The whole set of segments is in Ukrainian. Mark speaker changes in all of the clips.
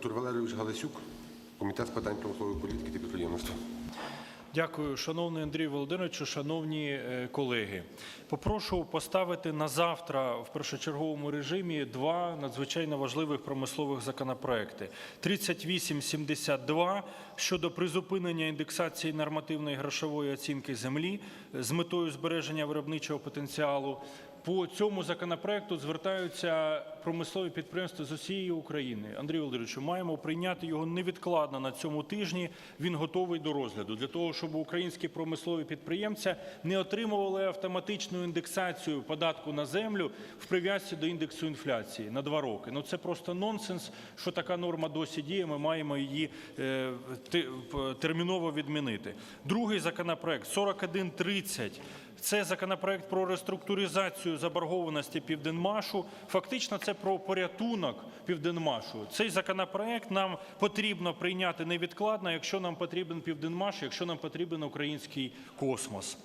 Speaker 1: Віктор Валерійович Галасюк, комітет з питань промислової політики та підприємництва.
Speaker 2: Дякую, шановний Андрій Володимировичу, шановні е, колеги. Попрошу поставити на завтра в першочерговому режимі два надзвичайно важливих промислових законопроекти: 3872 щодо призупинення індексації нормативної грошової оцінки землі з метою збереження виробничого потенціалу. По цьому законопроекту звертаються промислові підприємства з усієї України. Андрій Володимирович, маємо прийняти його невідкладно на цьому тижні. Він готовий до розгляду для того, щоб українські промислові підприємці не отримували автоматичну індексацію податку на землю в прив'язці до індексу інфляції на два роки. Ну це просто нонсенс, що така норма досі діє. Ми маємо її е, те- терміново відмінити. Другий законопроект 4130 це законопроект про реструктуризацію заборгованості Південмашу. Фактично, це про порятунок Південмашу. Цей законопроект нам потрібно прийняти невідкладно, якщо нам потрібен Південмаш, якщо нам потрібен український космос.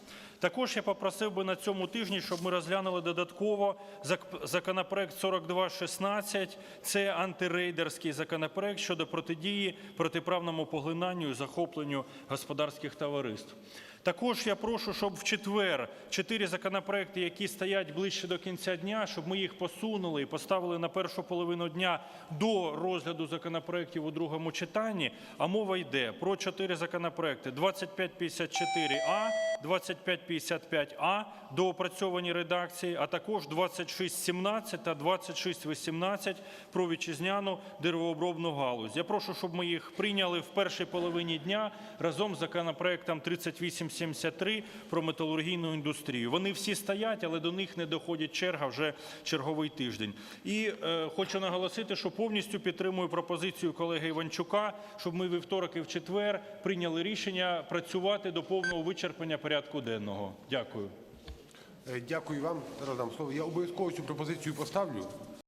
Speaker 2: Також я попросив би на цьому тижні, щоб ми розглянули додатково зак- законопроект 4216. Це антирейдерський законопроект щодо протидії протиправному поглинанню і захопленню господарських товариств. Також я прошу, щоб в четвер чотири законопроекти, які стоять ближче до кінця дня, щоб ми їх посунули і поставили на першу половину дня до розгляду законопроектів у другому читанні. А мова йде про чотири законопроекти: 2554А, 2555А до опрацьовані редакції, а також 2617 та 2618 про вітчизняну деревообробну галузь. Я прошу, щоб ми їх прийняли в першій половині дня разом з законопроектом 3873 про металургійну індустрію. Вони всі стоять, але до них не доходить черга вже черговий тиждень. І е, хочу наголосити, що повністю підтримую пропозицію колеги Іванчука, щоб ми вівторок і в четвер прийняли рішення працювати до повного вичерпання порядку денного. Дякую.
Speaker 1: Е, Дякую вам. Зараз дам слово. Я обов'язково цю пропозицію поставлю.